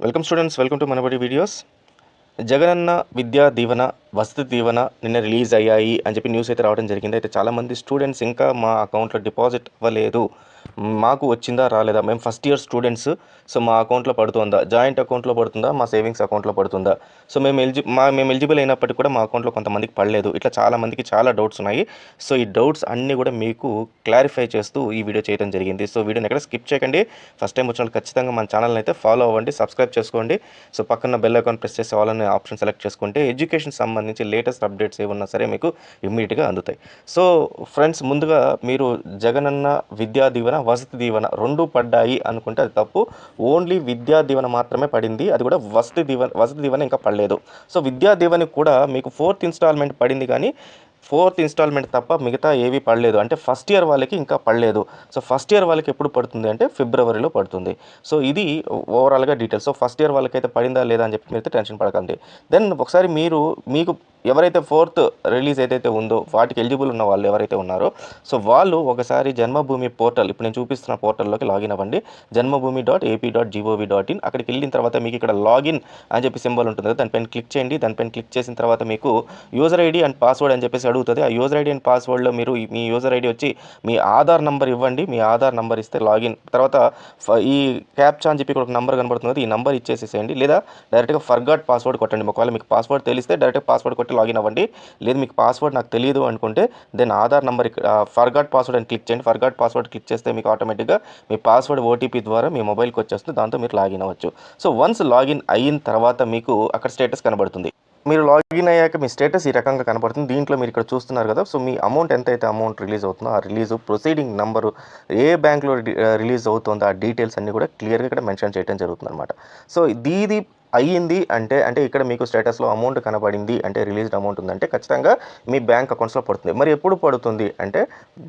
Welcome students welcome to Manabadi videos Jagananna Vidya Deevena Vasathi దీవెన నిన్న release అయ్యాయి అని చెప్పి న్యూస్ అయితే రావడం జరిగింది. అయితే చాలామంది స్టూడెంట్స్ ఇంకా మా అకౌంట్లో డిపాజిట్ అవ్వలేదు. మాకు వచ్చిందా రాలేదా? మేము ఫస్ట్ ఇయర్ స్టూడెంట్స్ సో మా అకౌంట్లో పడుతుందా? జాయింట్ అకౌంట్లో పడుతుందా? మా సేవింగ్స్ అకౌంట్లో పడుతుందా? సో మేము ఎలిజి మా మేము ఎలిజిబుల్ అయినప్పటికీ కూడా మా అకౌంట్లో కొంతమందికి పడలేదు. ఇట్లా చాలామందికి చాలా డౌట్స్ ఉన్నాయి. సో ఈ డౌట్స్ అన్నీ కూడా మీకు క్లారిఫై చేస్తూ ఈ వీడియో చేయడం జరిగింది. సో వీడియోని ఎక్కడ స్కిప్ చేయకండి. ఫస్ట్ టైం వచ్చిన వాళ్ళు ఖచ్చితంగా మన ఛానల్ని అయితే ఫాలో అవ్వండి సబ్స్క్రైబ్ చేసుకోండి. సో పక్కన బెల్ అకౌంట్ ప్రెస్ చేసే వాళ్ళని ఆప్షన్ సెలెక్ట్ చేసుకుంటే ఎడ్యుకేషన్ సంబంధించి లేటెస్ట్ అప్డేట్స్ ఏమన్నా సరే మీకు ఇమ్మీడియట్గా అందుతాయి. సో ఫ్రెండ్స్ ముందుగా మీరు జగనన్న విద్యా దీవెన వసతి దీవెన రెండు పడ్డాయి అనుకుంటే అది తప్పు. ఓన్లీ విద్యా దీవెన మాత్రమే పడింది. అది కూడా వసతి దీవెన వసతి దీవెన ఇంకా పడలేదు. సో విద్యా దీవెనకి కూడా మీకు ఫోర్త్ ఇన్స్టాల్మెంట్ పడింది కానీ ఫోర్త్ ఇన్స్టాల్మెంట్ తప్ప మిగతా ఏవి పడలేదు. అంటే ఫస్ట్ ఇయర్ వాళ్ళకి ఇంకా పడలేదు. సో ఫస్ట్ ఇయర్ వాళ్ళకి ఎప్పుడు పడుతుంది అంటే ఫిబ్రవరిలో పడుతుంది. సో ఇది ఓవరాల్గా డీటెయిల్స్. సో ఫస్ట్ ఇయర్ వాళ్ళకైతే పడిందా లేదా అని చెప్పి మీరు టెన్షన్ పడకండి. దెన్ ఒకసారి మీరు మీకు ఎవరైతే ఫోర్త్ రిలీజ్ ఏదైతే ఉందో వాటికి ఎలిజిబుల్ ఉన్న వాళ్ళు ఎవరైతే ఉన్నారో సో వాళ్ళు ఒకసారి జన్మభూమి పోర్టల్ ఇప్పుడు నేను చూపిస్తున్న పోర్టల్లోకి లాగిన్ అవ్వండి. Janmabhoomi dot AP dot gov dot in అక్కడికి వెళ్ళిన తర్వాత మీకు ఇక్కడ లాగిన్ అని చెప్పి సింబల్ ఉంటుంది కదా దానిపైన క్లిక్ చేయండి. దానిపైన క్లిక్ చేసిన తర్వాత మీకు యూజర్ ఐడి అండ్ పాస్వర్డ్ అని చెప్పేసి అడుగుతుంది. ఆ యూజర్ ఐడి అండ్ పాస్వర్డ్లో మీరు మీ యూజర్ ఐడి వచ్చి మీ ఆధార్ నంబర్ ఇవ్వండి. మీ ఆధార్ నంబర్ ఇస్తే లాగిన్. తర్వాత ఫ- ఈ క్యాప్చా అని చెప్పి ఇక్కడ ఒక నెంబర్ కనబడుతుంది ఈ నంబర్ ఇచ్చేసేసేయండి. లేదా డైరెక్ట్గా ఫర్గాట్ పాస్వర్డ్ కొట్టండి. ఒకవేళ మీకు పాస్వర్డ్ తెలిస్తే డైరెక్ట్గా పాస్వర్డ్ కొట్టి లాగిన్ అవ్వండి. లేదు మీకు పాస్వర్డ్ నాకు తెలియదు అనుకుంటే then Aadhaar number forgot password అని క్లిక్ చేయండి. ఫర్గాట్ పాస్వర్డ్ క్లిక్ చేస్తే మీకు ఆటోమేటిక్గా మీ పాస్వర్డ్ ఓటీపీ ద్వారా మీ మొబైల్కి వచ్చేస్తుంది. దాంతో మీరు లాగిన్ అవ్వచ్చు. సో వన్స్ లాగిన్ అయిన తర్వాత మీకు అక్కడ స్టేటస్ కనబడుతుంది. మీరు లాగిన్ అయ్యాక మీ స్టేటస్ ఈ రకంగా కనబడుతుంది. దీంట్లో మీరు ఇక్కడ చూస్తున్నారు కదా సో మీ అమౌంట్ ఎంత అయితే అమౌంట్ రిలీజ్ అవుతుందో ఆ రిలీజ్ ప్రొసీడింగ్ నెంబరు ఏ బ్యాంక్లో రిలీజ్ అవుతుందో ఆ డీటెయిల్స్ అన్నీ కూడా క్లియర్గా ఇక్కడ మెన్షన్ చేయడం జరుగుతుంది అనమాట సో దీది అయ్యింది అంటే అంటే ఇక్కడ మీకు స్టేటస్లో అమౌంట్ కనబడింది అంటే రిలీజ్డ్ అమౌంట్ ఉందంటే ఖచ్చితంగా మీ బ్యాంక్ అకౌంట్స్లో పడుతుంది. మరి ఎప్పుడు పడుతుంది అంటే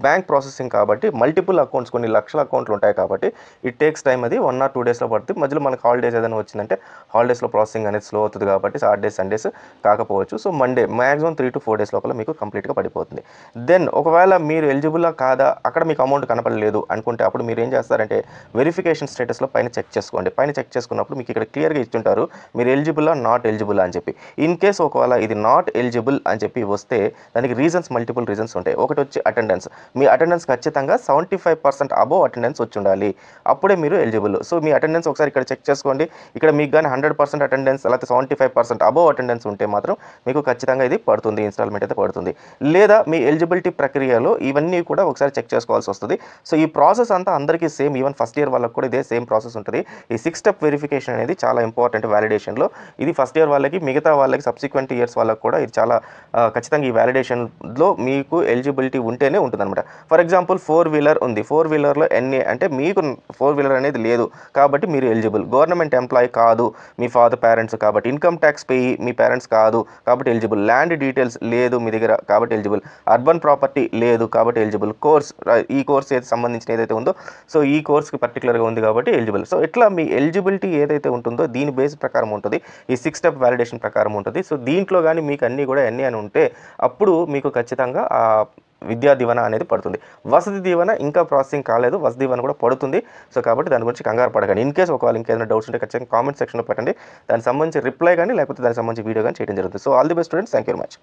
బ్యాంక్ ప్రాసెసింగ్ కాబట్టి మల్టిపుల్ అకౌంట్స్ కొన్ని లక్షల అకౌంట్లు ఉంటాయి కాబట్టి ఇట్ టేక్స్ టైం అది వన్ ఆర్ టూ డేస్లో పడుతుంది. మధ్యలో మనకు హాలిడేస్ ఏదైనా వచ్చిందంటే హాలిడేస్లో ప్రాసెసింగ్ అనేది స్లో అవుతుంది కాబట్టి సాటర్డే సండేస్ కాకపోవచ్చు. So Monday maximum three to four days లోపల మీకు కంప్లీట్గా పడిపోతుంది. దెన్ ఒకవేళ మీరు ఎలిజిబుల్లా కాదా అక్కడ మీకు అమౌంట్ కనపడలేదు అనుకుంటే అప్పుడు మీరు ఏం చేస్తారంటే వెరిఫికేషన్ స్టేటస్లో పైన చెక్ చేసుకోండి. పైన చెక్ చేసుకున్నప్పుడు మీకు ఇక్కడ క్లియర్గా ఇచ్చుంటారు మీరు ఎలిజిబులా నాట్ ఎలిజిబుల్ అని చెప్పి. ఇన్ కేస్ ఒకవేళ ఇది నాట్ ఎలిజిబుల్ అని చెప్పి వస్తే దానికి రీజన్స్ మల్టిపుల్ రీజన్స్ ఉంటాయి. ఒకటి వచ్చి అటెండెన్స్ మీ అటెండెన్స్ ఖచ్చితంగా seventy five percent above attendance వచ్చి ఉండాలి. అప్పుడే మీరు ఎలిజిబుల్ సో మీ అటెండెన్స్ ఒకసారి ఇక్కడ చెక్ చేసుకోండి. ఇక్కడ మీకు కానీ హండ్రెడ్ పర్సెంట్ అటెండెన్స్ లేకపోతే seventy five percent above attendance ఉంటే మాత్రం మీకు ఖచ్చితంగా ఇది పడుతుంది ఇన్స్టాల్మెంట్ అయితే పడుతుంది. లేదా మీ ఎలిజిబిలిటీ ప్రక్రియలో ఇవన్నీ కూడా ఒకసారి చెక్ చేసుకోవాల్సి వస్తుంది. సో ఈ ప్రాసెస్ అంతా అందరికీ సేమ్ ఈవెన్ ఫస్ట్ ఇయర్ వాళ్ళకి కూడా ఇదే సేమ్ ప్రాసెస్ ఉంటుంది. ఈ సిక్స్ స్టెప్ వెరిఫికేషన్ అనేది చాలా ఇంపార్టెంట్ వ్యాలిడేషన్లో ఇది ఫస్ట్ ఇయర్ వాళ్ళకి మిగతా వాళ్ళకి సబ్సిక్వెంట్ ఇయర్స్ వాళ్ళకి కూడా ఇది చాలా ఖచ్చితంగా ఈ వ్యాలిడేషన్లో మీకు ఎలిజిబిలిటీ ఉంటేనే ఉంటుందన్నమాట. ఫర్ ఎగ్జాంపుల్ ఫోర్ వీలర్ ఉంది. ఫోర్ వీలర్లో ఎన్ని అంటే మీకు ఫోర్ వీలర్ అనేది లేదు. కాబట్టి మీరు ఎలిజిబుల్ గవర్నమెంట్ ఎంప్లాయీ కాదు మీ ఫాదర్ పేరెంట్స్ కాబట్టి. ఇన్కమ్ ట్యాక్స్ పే మీ పేరెంట్స్ కాదు కాబట్టి ఎలిజిబుల్ ల్యాండ్ డీటెయిల్స్ లేదు మీ దగ్గర కాబట్టి ఎలిజిబుల్ అర్బన్ ప్రాపర్టీ లేదు కాబట్టి ఎలిజిబుల్ కోర్స్ ఈ కోర్స్ ఏది సంబంధించిన ఏదైతే ఉందో సో ఈ కోర్స్కి పర్టికులర్గా ఉంది కాబట్టి ఎలిజిబుల్ సో ఇట్లా మీ ఎలిజిబిలిటీ ఏదైతే ఉంటుందో దీని బేస్ ప్రకారం ఉంటుంది. ఈ సిక్స్ స్టెప్ వ్యాలిడేషన్ ప్రకారం ఉంటుంది. సో దీంట్లో కానీ మీకు అన్నీ కూడా ఎన్ని అని ఉంటే అప్పుడు మీకు ఖచ్చితంగా విద్యా దీవెన అనేది పడుతుంది. వసతి దీవెన ఇంకా ప్రాసెసింగ్ కాలేదు. వసతి దీవెన కూడా పడుతుంది. సో కాబట్టి దాని గురించి కంగారు పడకండి. ఇన్ కేసు ఒకవేళ ఇంకేదైనా డౌట్స్ ఉంటే ఖచ్చితంగా కామెంట్ సెక్షన్లో పెట్టండి. దానికి సంబంధించి రిప్లై కానీ లేకపోతే దానికి సంబంధించి వీడియో కానీ చేయడం జరుగుతుంది. So all the best students thank you very much